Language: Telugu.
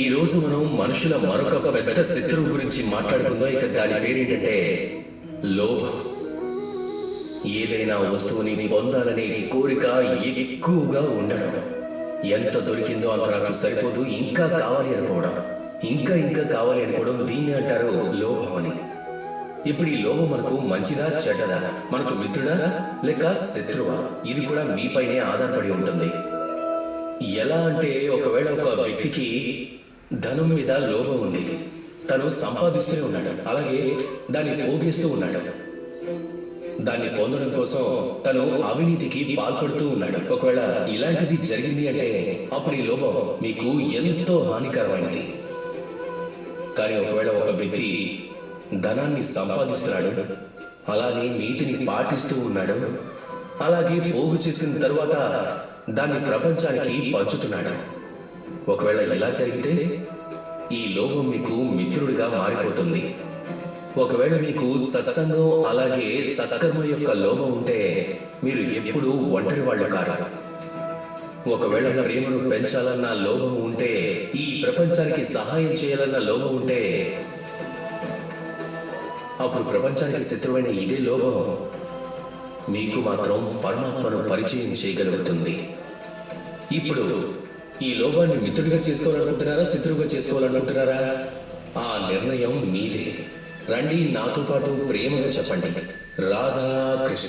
ఈ రోజు మనం మనుషుల మరొక పెద్ద శత్రువు గురించి మాట్లాడుకుందాం. ఇక దాని పేరేంటంటే లోభం. ఏదైనా వస్తువుని పొందాలనే కోరిక ఎక్కువగా ఉండడం. ఎంత దొరికిందో అంత నాకు సరిపోదు. ఇంకా కావాలి అనుకోవడం. ఇంకా ఇంకా కావాలి అనుకోవడం దీన్ని అంటారు లోభం అని. ఇప్పుడు ఈ లోభం మనకు మంచిదా చెడ్డదా? మనకు మిత్రుడా లేక శత్రువా? ఇది కూడా మీపైనే ఆధారపడి ఉంటుంది. ఎలా అంటే ఒకవేళ ఒక వ్యక్తికి ధనం మీద లోభం ఉంది. తను సంపాదిస్తూనే ఉన్నాడు. అలాగే దాన్ని పోగేస్తూ ఉన్నాడు. దాన్ని పొందడం కోసం తను అవినీతికి పాల్పడుతూ ఉన్నాడు. ఒకవేళ ఇలాంటిది జరిగింది అంటే అప్పుడు ఈ లోభం మీకు ఎంతో హానికరమైనది. కానీ ఒకవేళ ఒక వ్యక్తి ధనాన్ని సంపాదిస్తున్నాడు అలానే నీతిని పాటిస్తూ ఉన్నాడు అలాగే పోగు చేసిన తరువాత దాన్ని ప్రపంచానికి పంచుతున్నాడు. ఒకవేళ ఇలా జరిగితే ఈ లోభం మీకు మిత్రుడిగా మారిపోతుంది. ఒకవేళ మీకు సత్సంగం అలాగే సత్కర్మ యొక్క లోభం ఉంటే మీరు ఎప్పుడూ ఒంటరి వాళ్ళు కారు. ఒకవేళ ప్రేమను పెంచాలన్న లోభం ఉంటే ఈ ప్రపంచానికి సహాయం చేయాలన్న లోభం ఉంటే అప్పుడు ప్రపంచానికి శత్రువైన ఇదే లోభం మీకు మాత్రం పరమాత్మను పరిచయం చేయగలుగుతుంది. ఇప్పుడు ఈ లోభాన్ని మిత్రుడిగా చేసుకోవాలనుకుంటున్నారా శత్రువుగా చేసుకోవాలనుకుంటున్నారా ఆ నిర్ణయం మీదే. రండి నాతో పాటు ప్రేమగా చెప్పండి. రాధా కృష్ణ